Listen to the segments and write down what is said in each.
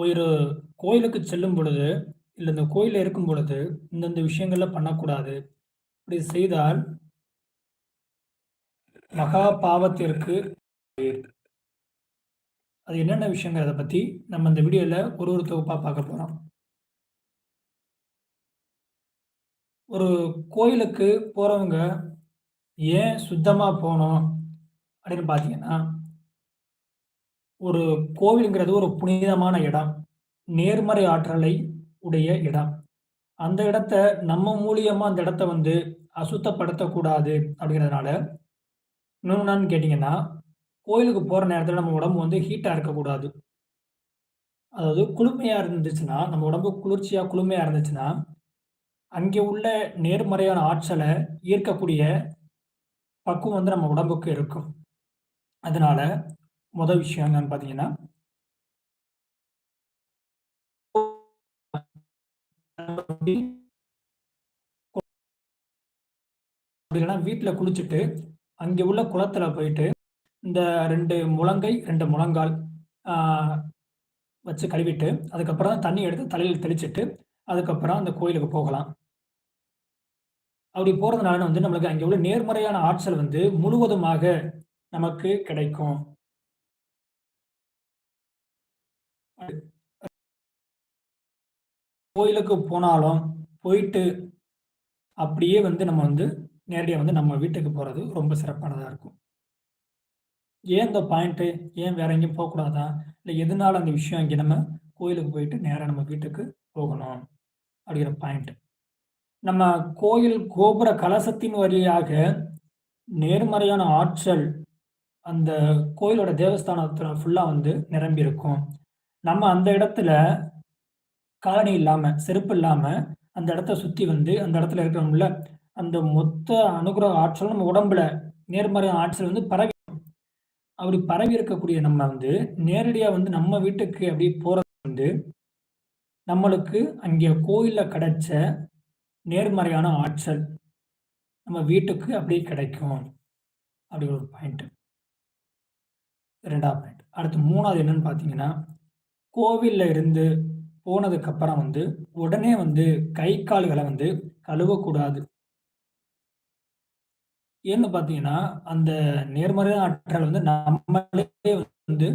ஒரு கோயிலுக்கு செல்லும் பொழுது, இல்லை இந்த கோயிலில் இருக்கும் பொழுது, இந்தந்த விஷயங்கள்லாம் பண்ணக்கூடாது. இப்படி செய்தால் மகா பாவத்திற்கு அது என்னென்ன விஷயங்கள் பற்றி நம்ம இந்த வீடியோவில் ஒரு ஒரு தொகுப்பாக பார்க்க போகிறோம் ஒரு கோயிலுக்கு போகிறவங்க ஏன் சுத்தமாக போகணும் அப்படின்னு பார்த்தீங்கன்னா, ஒரு கோவில்ங்கிறது ஒரு புனிதமான இடம். நேர்மறை ஆற்றலை உடைய இடம். அந்த இடத்த நம்ம மூலியமா அந்த இடத்த வந்து அசுத்தப்படுத்தக்கூடாது அப்படிங்கிறதுனால, இன்னொன்னு என்னன்னு கேட்டீங்கன்னா, கோயிலுக்கு போற நேரத்தில் நம்ம உடம்பு வந்து ஹீட்டா இருக்கக்கூடாது. அதாவது குளுமையா இருந்துச்சுன்னா, நம்ம உடம்பு குளிர்ச்சியா, குளுமையா இருந்துச்சுன்னா, அங்கே உள்ள நேர்மறையான ஆற்றலை ஈர்க்கக்கூடிய பக்குவம் வந்து நம்ம உடம்புக்கு இருக்கும். அதனால முதல் விஷயம் என்னன்னு பார்த்தீங்கன்னா அப்படி இல்லன்னா குளிச்சுட்டு, அங்கே உள்ள குளத்தில் போயிட்டு, இந்த ரெண்டு முழங்கை, ரெண்டு முழங்கால் வச்சு கழுவிட்டு, அதுக்கப்புறம் தான் தண்ணி எடுத்து தலையில் தெளிச்சுட்டு, அதுக்கப்புறம் அந்த கோயிலுக்கு போகலாம். அப்படி போகிறதுனால வந்து நம்மளுக்கு அங்கே உள்ள நேர்மறையான ஆற்றல் வந்து முழுவதுமாக நமக்கு கிடைக்கும். கோயிலுக்கு போனாலும், போயிட்டு அப்படியே வந்து நம்ம வந்து நேரடியாக வந்து நம்ம வீட்டுக்கு போகிறது ரொம்ப சிறப்பானதாக இருக்கும். ஏன் இந்த பாயிண்ட்டு? ஏன் வேற எங்கேயும் போகக்கூடாதா இல்லை எதனால அந்த விஷயம் இங்கே நம்ம கோயிலுக்கு போயிட்டு நேராக நம்ம வீட்டுக்கு போகணும்? அப்படிங்கிற பாயிண்ட். நம்ம கோயில் கோபுர கலசத்தின் வழியாக நேர்மறையான ஆற்றல் அந்த கோயிலோட தேவஸ்தானத்தில் ஃபுல்லாக வந்து நிரம்பியிருக்கும் நம்ம அந்த இடத்துல காலணி இல்லாம, செருப்பு இல்லாம அந்த இடத்த சுத்தி வந்து அந்த இடத்துல இருக்கிறோம்ல, அந்த மொத்த அனுகிரக ஆற்றலும் நம்ம உடம்புல நேர்மறையான ஆற்றல் வந்து பரவி அப்படி பரவி இருக்கக்கூடிய நம்ம வந்து நேரடியா வந்து நம்ம வீட்டுக்கு அப்படி போறது வந்து நம்மளுக்கு அங்கே கோயில்ல கிடைச்ச நேர்மறையான ஆற்றல் நம்ம வீட்டுக்கு அப்படியே கிடைக்கும். அப்படிங்கிற ஒரு பாயிண்ட். 2வது பாயிண்ட். அடுத்து 3வது என்னன்னு பார்த்தீங்கன்னா, கோவில்ல இருந்து போனதுக்கப்புறம் வந்து உடனே வந்து கை, கால்கள வந்து கழுவக்கூடாது. ஏன்னு பார்த்தீங்கன்னா, அந்த நேர்மறையான ஆற்றல் வந்து நம்மளே வந்து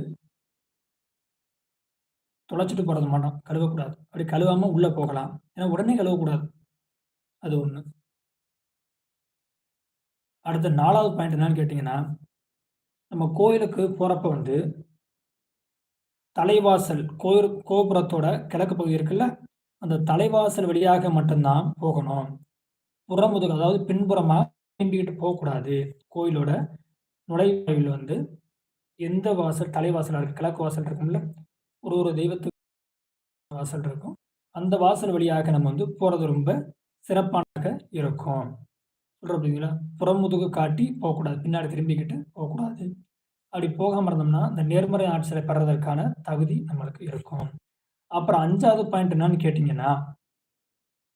தொலைச்சுட்டு போறது மாட்டோம். கழுவக்கூடாது. அப்படி கழுவாம உள்ள போகலாம். ஏன்னா உடனே கழுவக்கூடாது. அது 1. அடுத்து 4வது பாயிண்ட் என்னன்னு கேட்டீங்கன்னா, நம்ம கோயிலுக்கு போறப்ப வந்து தலைவாசல் கோயில் கோபுரத்தோட கிழக்கு பகுதி இருக்குல்ல, அந்த தலைவாசல் வழியாக மட்டும்தான் போகணும். புறமுதுகு அதாவது பின்புறமாக திரும்பிக்கிட்டு போகக்கூடாது கோயிலோட நுழைவாயில் வந்து எந்த வாசல் தலைவாசலாக இருக்கு, கிழக்கு வாசல் இருக்கும்ல, ஒரு ஒரு தெய்வத்துக்கு வாசல் இருக்கும். அந்த வாசல் வழியாக நம்ம வந்து போகிறது ரொம்ப சிறப்பானதாக இருக்கும். சொல்கிறோம் அப்படிங்களா புறமுதுகு காட்டி போகக்கூடாது பின்னாடி திரும்பிக்கிட்டு போகக்கூடாது அப்படி போகாமல் இருந்தோம்னா, இந்த நேர்மறை ஆற்றலை பெறதற்கான தகுதி நம்மளுக்கு இருக்கும். அப்புறம் அஞ்சாவது பாயிண்ட் என்னன்னு கேட்டிங்கன்னா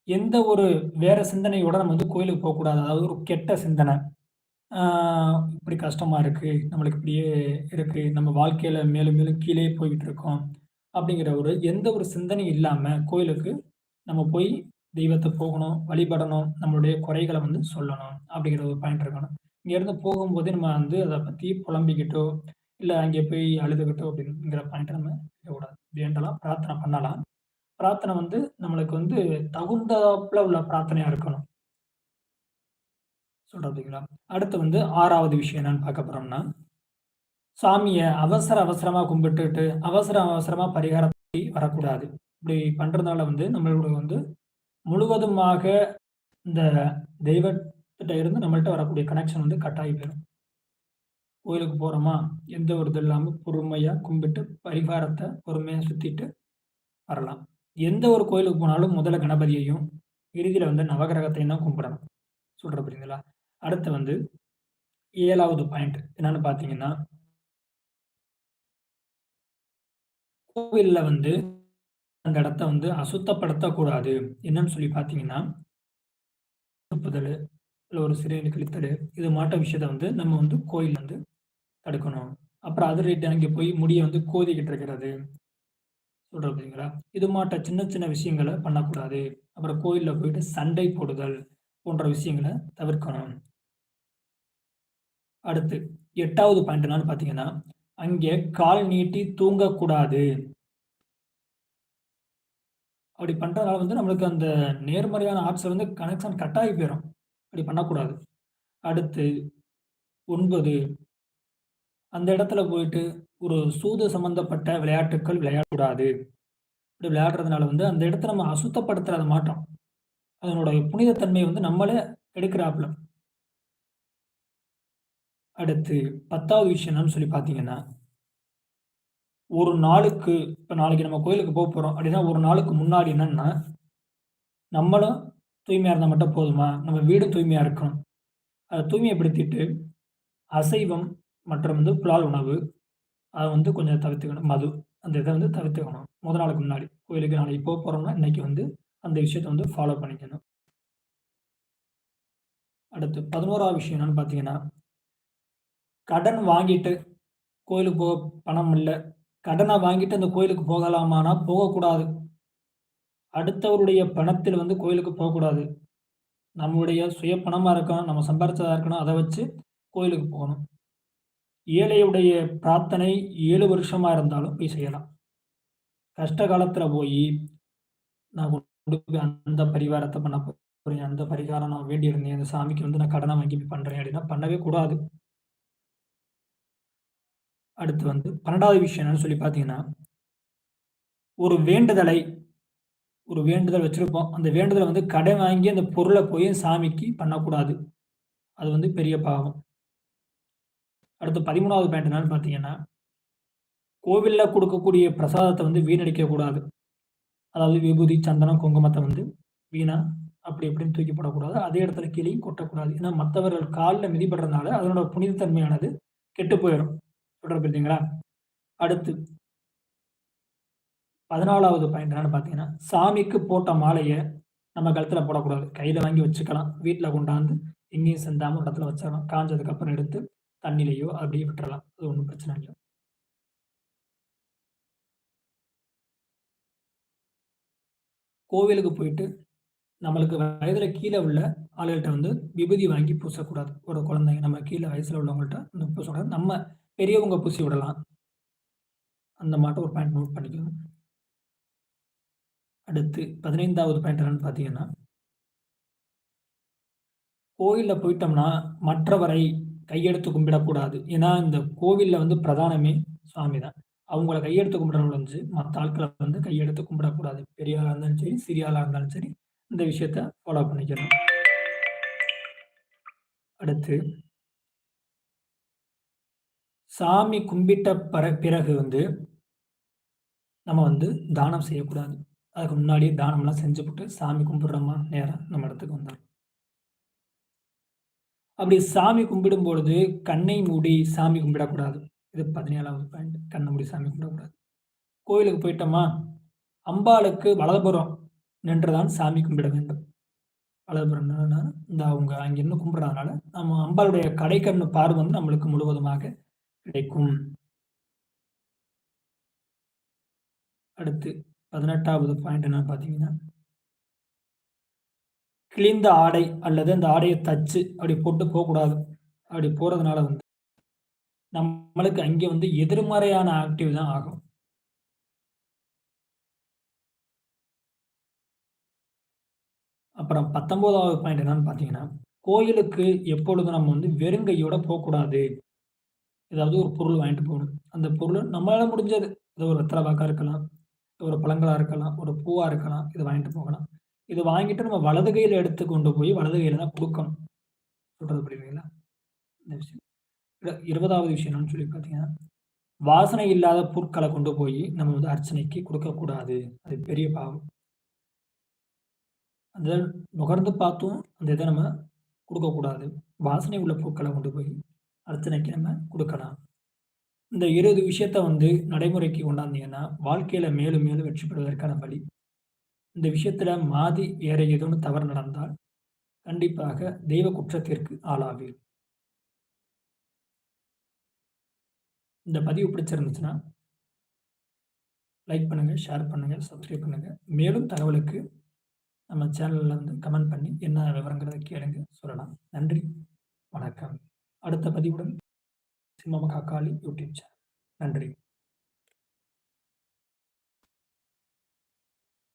எந்த ஒரு வேற சிந்தனையோட நம்ம வந்து கோயிலுக்கு போகக்கூடாது அதாவது ஒரு கெட்ட சிந்தனை. இப்படி கஷ்டமாக இருக்குது நம்மளுக்கு இப்படியே இருக்குது நம்ம வாழ்க்கையில் மேலும் மேலும் கீழே போய்கிட்டு இருக்கோம். அப்படிங்கிற ஒரு எந்த ஒரு சிந்தனையும் இல்லாமல் கோயிலுக்கு நம்ம போய் தெய்வத்தை போகணும், வழிபடணும், நம்மளுடைய குறைகளை வந்து சொல்லணும். அப்படிங்கிற ஒரு பாயிண்ட் இருக்கணும். இங்கேருந்து போகும்போதே நம்ம வந்து அதை பற்றி புலம்பிக்கிட்டோ, இல்லை அங்கே போய் அழுதுகிட்டோ அப்படிங்கிற பாயிண்ட்ட நம்ம இருக்கக்கூடாது. வேண்டலாம், பிரார்த்தனை பண்ணலாம். பிரார்த்தனை வந்து நம்மளுக்கு வந்து தகுந்தாப்புல உள்ள பிரார்த்தனையாக இருக்கணும். சொல்கிறதுங்களா அடுத்து வந்து ஆறாவது விஷயம் என்னன்னு பார்க்க போகிறோம்னா சாமியை அவசர அவசரமாக கும்பிட்டுட்டு, அவசர அவசரமாக பரிகாரம் வரக்கூடாது. இப்படி பண்ணுறதுனால வந்து நம்மளோட வந்து முழுவதுமாக இந்த தெய்வ கிட்ட இருந்து நம்மள்ட்ட வரக்கூடிய கனெக்ஷன் வந்து கட் ஆகி போயிடும் கோயிலுக்கு போகிறோமா எந்த ஒரு இது இல்லாமல் பொறுமையாக கும்பிட்டு பரிகாரத்தை பொறுமையாக சுற்றிட்டு வரலாம். எந்த ஒரு கோயிலுக்கு போனாலும் முதல்ல கணபதியையும், இறுதியில் வந்து நவகிரகத்தையும் தான் கும்பிடணும். சொல்கிற புரியுதுங்களா? அடுத்து வந்து ஏழாவது பாயிண்ட் என்னன்னு பார்த்தீங்கன்னா கோவிலில் வந்து அந்த இடத்த வந்து அசுத்தப்படுத்தக்கூடாது. என்னன்னு சொல்லி பார்த்தீங்கன்னா துப்புதலு, இல்லை ஒரு சிறையில் கழித்தலு, இது மாட்ட விஷயத்த வந்து நம்ம வந்து கோயில் வந்து தடுக்கணும். அப்புறம் அது ரேட் அங்கே போய் முடிய வந்து கோதிக்கிட்டு இருக்கிறது. சொல்றேன் பார்த்தீங்களா? இது மாட்ட சின்ன சின்ன விஷயங்களை பண்ணக்கூடாது. அப்புறம் கோயிலில் போயிட்டு சண்டை போடுதல் போன்ற விஷயங்களை தவிர்க்கணும். அடுத்து எட்டாவது பாயிண்ட் என்னன்னு பார்த்தீங்கன்னா, அங்கே கால் நீட்டி தூங்கக்கூடாது. அப்படி பண்ணுறதுனால வந்து நம்மளுக்கு அந்த நேர்மறையான ஆப்ஸில் வந்து கனெக்ஷன் கட் ஆகி போயிடும் அப்படி பண்ணக்கூடாது. அடுத்து ஒன்பது அந்த இடத்துல போயிட்டு ஒரு சூது சம்மந்தப்பட்ட விளையாட்டுக்கள் விளையாடக்கூடாது. இப்படி விளையாடுறதுனால வந்து அந்த இடத்த நம்ம அசுத்தப்படுத்துறது மாட்டோம். அதனுடைய புனிதத்தன்மையை வந்து நம்மளே எடுக்கிறாப்புல அடுத்து 10வது விஷயம் என்னன்னு சொல்லி பார்த்தீங்கன்னா, ஒரு நாளுக்கு இப்போ நாளைக்கு நம்ம கோயிலுக்கு போக போகிறோம் அப்படின்னா, ஒரு நாளுக்கு முன்னாடி என்னன்னா, நம்மளும் தூய்மையாக இருந்தால் மட்டும் போதுமா? நம்ம வீடும் தூய்மையாக இருக்கணும். அதை தூய்மைப்படுத்திட்டு, அசைவம் மற்றும் வந்து புலால் உணவு, அதை வந்து கொஞ்சம் தவிர்த்துக்கணும். மது அந்த இதை வந்து தவிர்த்துக்கணும். முதல் நாளுக்கு முன்னாடி. கோயிலுக்கு நாளைக்கு போக போகிறோம்னா இன்னைக்கு வந்து அந்த விஷயத்த வந்து ஃபாலோ பண்ணிக்கணும். அடுத்து 11வது விஷயம் என்னன்னு பார்த்தீங்கன்னா, கடன் வாங்கிட்டு கோயிலுக்கு போக பணம் இல்லை கடனை வாங்கிட்டு அந்த கோயிலுக்கு போகலாமானா போகக்கூடாது. அடுத்தவருடைய பணத்தில் வந்து கோயிலுக்கு போகக்கூடாது. நம்முடைய சுய பணமாக இருக்கணும், நம்ம சம்பாரிச்சதாக இருக்கணும். அதை வச்சு கோயிலுக்கு போகணும். ஏழையுடைய பிரார்த்தனை ஏழு வருஷமாக இருந்தாலும் போய் செய்யலாம். கஷ்ட காலத்தில் போய் நான் கொண்டு போய் அந்த பரிகாரத்தை பண்ண போகிறேன் அந்த பரிகாரம் நான் வேண்டியிருந்தேன். அந்த சாமிக்கு வந்து நான் கடனை வாங்கி போய் அப்படின்னா, பண்ணவே கூடாது. அடுத்து வந்து 12வது விஷயம் என்னன்னு சொல்லி பார்த்தீங்கன்னா, ஒரு வேண்டுதலை ஒரு வேண்டுதல் வச்சிருப்போம். அந்த வேண்டுதலை வந்து கடை வாங்கி அந்த பொருளை போய் சாமிக்கு பண்ணக்கூடாது. அது வந்து பெரிய பாவம். அடுத்து 13வது பாயிண்ட் என்னன்னு பார்த்தீங்கன்னா, கோவில்ல கொடுக்கக்கூடிய பிரசாதத்தை வந்து வீணடிக்கக்கூடாது அதாவது விபூதி, சந்தனம், குங்குமத்தை வந்து வீணா அப்படி இப்படின்னு தூக்கி போடக்கூடாது. அதே இடத்துல கீழேயும் கொட்டக்கூடாது. ஏன்னா மற்றவர்கள் காலில் மிதிபடுறதுனால அதனோட புனித தன்மையானது போயிடும் போயிரும். சொல்றேன் அடுத்து 14வது பாயிண்ட் என்னன்னு பார்த்தீங்கன்னா, சாமிக்கு போட்ட மாலையை நம்ம கழுத்தில் போடக்கூடாது. கையில் வாங்கி வச்சுக்கலாம். வீட்டில் கொண்டாந்து எங்கேயும் செந்தாமல் ஒரு இடத்துல வச்சிடலாம் காஞ்சதுக்கு அப்புறம் எடுத்து தண்ணிலையோ அப்படியே விட்டுறலாம். அது ஒன்றும் பிரச்சனை இல்லை கோவிலுக்கு போயிட்டு, நம்மளுக்கு வயதில் கீழே உள்ள ஆளுகிட்ட வந்து விபூதி வாங்கி பூசக்கூடாது. ஒரு குழந்தைங்க நம்ம கீழே வயசில் உள்ளவங்கள்ட்ட வந்து பூசக்கூடாது. நம்ம பெரியவங்க பூசி விடலாம். அந்த மாட்டம் ஒரு பாயிண்ட் நோட் பண்ணிக்கணும். அடுத்து 15வது பாயிண்ட் என்னன்னு பார்த்தீங்கன்னா கோயில்ல போயிட்டோம்னா, மற்றவரை கையெடுத்து கும்பிடக்கூடாது. ஏன்னா, இந்த கோவிலில் வந்து பிரதானமே சுவாமி தான். அவங்கள கையெடுத்து கும்பிடணும் வந்து மற்ற ஆட்களை வந்து கையெடுத்து கும்பிடக்கூடாது. பெரிய ஆளாக இருந்தாலும் சரி, சிறிய ஆளாக இருந்தாலும் சரி, இந்த விஷயத்த ஃபாலோ பண்ணிக்கணும். அடுத்து சாமி கும்பிட்ட பர பிறகு வந்து நம்ம வந்து தானம் செய்யக்கூடாது. அதுக்கு முன்னாடியே தானம்லாம் செஞ்சுபுட்டு, சாமி கும்பிட்றோமா நேராக நம்ம இடத்துக்கு வந்தார் அப்படி சாமி கும்பிடும் பொழுது கண்ணை மூடி சாமி கும்பிடக்கூடாது. இது 17வது பாயிண்ட். கண்ணை மூடி சாமி கும்பிடக்கூடாது. கோயிலுக்கு போயிட்டோமா, அம்பாளுக்கு வலதுபுறம் நின்று தான் சாமி கும்பிட வேண்டும். வலதுபுறம் இந்த அவங்க அங்கே நின்னு கும்பிட்றதுனால நம்ம அம்பாளுடைய கடைக்கண்ணு பார்வை வந்து நம்மளுக்கு முழுவதுமாக கிடைக்கும். அடுத்து 18வது பாயிண்ட் என்னன்னு பார்த்தீங்கன்னா கிழிந்த ஆடை அல்லது அந்த ஆடையை தச்சு அப்படி போட்டு போகக்கூடாது அப்படி போகிறதுனால வந்து நம்மளுக்கு அங்கே வந்து எதிர்மறையான ஆக்டிவ் தான் ஆகும். அப்புறம் 19வது பாயிண்ட் என்னன்னு பார்த்தீங்கன்னா, கோயிலுக்கு எப்பொழுதும் நம்ம வந்து வெறுங்கையோட போகக்கூடாது ஏதாவது ஒரு பொருள் வாங்கிட்டு போகணும். அந்த பொருள் நம்மளால முடிஞ்சது. ஏதோ ஒரு வெத்தலை பாக்கா இருக்கலாம். ஒரு பழங்களாக இருக்கலாம். ஒரு பூவாக இருக்கலாம். இது வாங்கிட்டு போகலாம். இது வாங்கிட்டு நம்ம வலது கையில் எடுத்து கொண்டு போய் வலது கையில் தான் கொடுக்கணும் சொல்கிறது புரியுதுங்களா? இந்த விஷயம். இருபதாவது விஷயம் என்னன்னு சொல்லி பார்த்தீங்கன்னா, வாசனை இல்லாத பொருட்களை கொண்டு போய் நம்ம வந்து அர்ச்சனைக்கு கொடுக்கக்கூடாது அது பெரிய பாவம். அந்த நுகர்ந்து பார்த்தும் அந்த இதை நம்ம கொடுக்கக்கூடாது வாசனை உள்ள பொருட்களை கொண்டு போய் அர்ச்சனைக்கு நம்ம கொடுக்கலாம் இந்த 20 விஷயத்த வந்து நடைமுறைக்கு கொண்டாந்தீங்கன்னா, வாழ்க்கையில மேலும் மேலும் வெற்றி பெறுவதற்கான வழி. இந்த விஷயத்துல மாதி வேற ஏதோன்னு தவறு நடந்தால், கண்டிப்பாக தெய்வ குற்றத்திற்கு ஆளாவீர். இந்த பதிவு பிடிச்சிருந்துச்சுன்னா லைக் பண்ணுங்கள் ஷேர் பண்ணுங்கள் சப்ஸ்கிரைப் பண்ணுங்கள் மேலும் தகவலுக்கு நம்ம சேனலில் வந்து கமெண்ட் பண்ணி என்ன விவரங்கிறத கேளுங்க சொல்லலாம் நன்றி வணக்கம் அடுத்த பதிவுடன் சிம்மம யூடியூப் சேனல். நன்றி.